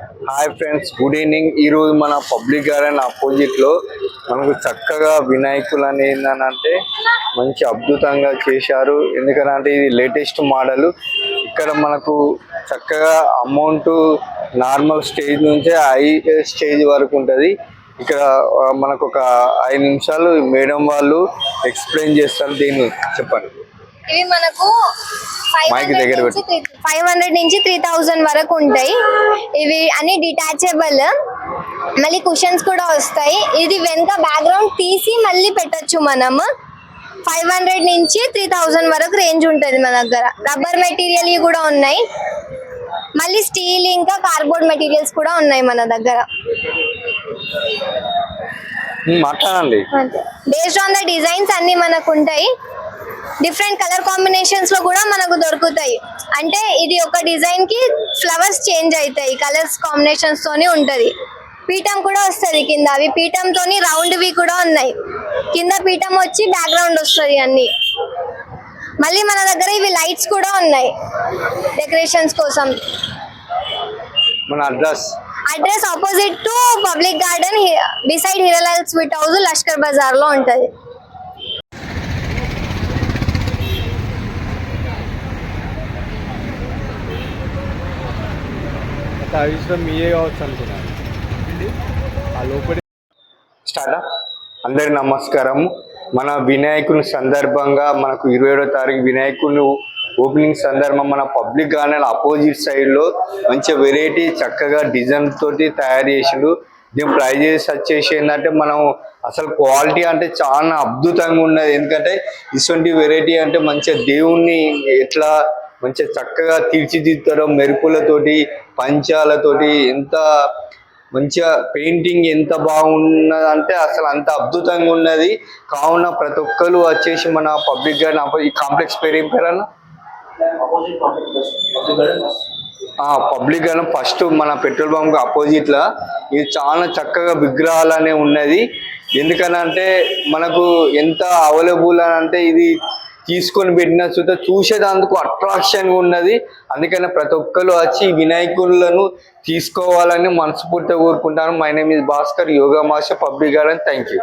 Hi friends good evening ఈరోజు మన public garden ఆపోజిట్లో మనకు చక్కగా వినాయకులు అని ఏంటంటే మంచి అద్భుతంగా చేశారు. ఎందుకంటే ఇది లేటెస్ట్ మోడల్ ఇక్కడ మనకు చక్కగా అమౌంట్ నార్మల్ స్టేజ్ నుంచే హై స్టేజ్ వరకు ఉంటుంది. ఇక్కడ మనకు ఒక ఐదు నిమిషాలు మేడం వాళ్ళు ఎక్స్ప్లెయిన్ చేస్తారు దీన్ని. చెప్పండి. ఇవి మనకు ఫైవ్ హండ్రెడ్ నుంచి త్రీ థౌజండ్ వరకు ఉంటాయి. ఇవి అన్ని డిటాచబుల్ మళ్ళీ కుషన్స్ కూడా వస్తాయి. ఇది వెనక బ్యాక్గ్రౌండ్ తీసి మళ్ళీ పెట్టొచ్చు మనం. ఫైవ్ హండ్రెడ్ నుంచి త్రీ థౌజండ్ వరకు రేంజ్ ఉంటుంది మన దగ్గర. రబ్బర్ మెటీరియల్ కూడా ఉన్నాయి. మళ్ళీ స్టీల్ ఇంకా కార్డ్బోర్డ్ మెటీరియల్స్ కూడా ఉన్నాయి మన దగ్గర. మాట్లాడండి బేస్డ్ ఆన్ ద డిజైన్స్ అన్ని మనకు ఉంటాయి. డిఫరెంట్ కలర్ కాంబినేషన్స్లో కూడా మనకు దొరుకుతాయి. అంటే ఇది ఒక డిజైన్కి ఫ్లవర్స్ చేంజ్ అవుతాయి కలర్స్ కాంబినేషన్స్ తోని ఉంటది. పీఠం కూడా వస్తుంది కింద. అవి పీఠంతోని రౌండ్ వి కూడా ఉన్నాయి. కింద పీఠం వచ్చి బ్యాక్గ్రౌండ్ వస్తుంది అన్ని. మళ్ళీ మన దగ్గర ఇవి లైట్స్ కూడా ఉన్నాయి. డెకరేషన్స్ కోసం. మన address? Address opposite to public garden beside Hiralal sweet house Lashkar బజార్లో ఉంటది. ఆ విషయం మీయే కావచ్చు అనుకున్నాను ఆ లోపలి అందరి నమస్కారం. మన వినాయకుని సందర్భంగా మనకు ఇరవై ఏడో తారీఖు వినాయకుని ఓపెనింగ్ సందర్భం మన పబ్లిక్ గార్డెన్ అపోజిట్ సైడ్లో మంచి వెరైటీ చక్కగా డిజైన్ తోటి తయారు చేసిండు. దీని ప్రైజెస్ వచ్చేసి ఏంటంటే మనం అసలు క్వాలిటీ అంటే చాలా అద్భుతంగా ఉన్నది. ఎందుకంటే ఇటువంటి వెరైటీ అంటే మంచిగా దేవుణ్ణి ఎట్లా మంచిగా చక్కగా తీర్చిదిద్దడం మెరుపులతోటి పంచాలతోటి ఎంత మంచిగా పెయింటింగ్ ఎంత బాగున్నదంటే అసలు అంత అద్భుతంగా ఉన్నది. కావున ప్రతి ఒక్కరు వచ్చేసి మన పబ్లిక్ గార్డెన్ ఈ కాంప్లెక్స్ పేరు ఏం పేరు అన్న? పబ్లిక్ గార్డెన్ ఫస్ట్ మన పెట్రోల్ బంక్ అపోజిట్ లా. ఇది చాలా చక్కగా విగ్రహాలనే ఉన్నది. ఎందుకనంటే మనకు ఎంత అవైలబుల్ అని అంటే ఇది తీసుకొని పెట్టిన చూత చూసేదానికి అట్రాక్షన్గా ఉన్నది. అందుకని ప్రతి ఒక్కరు వచ్చి వినాయకులను తీసుకోవాలని మనస్ఫూర్తిగా కోరుకుంటాను. My name is Bhaskar yoga master public garden thank you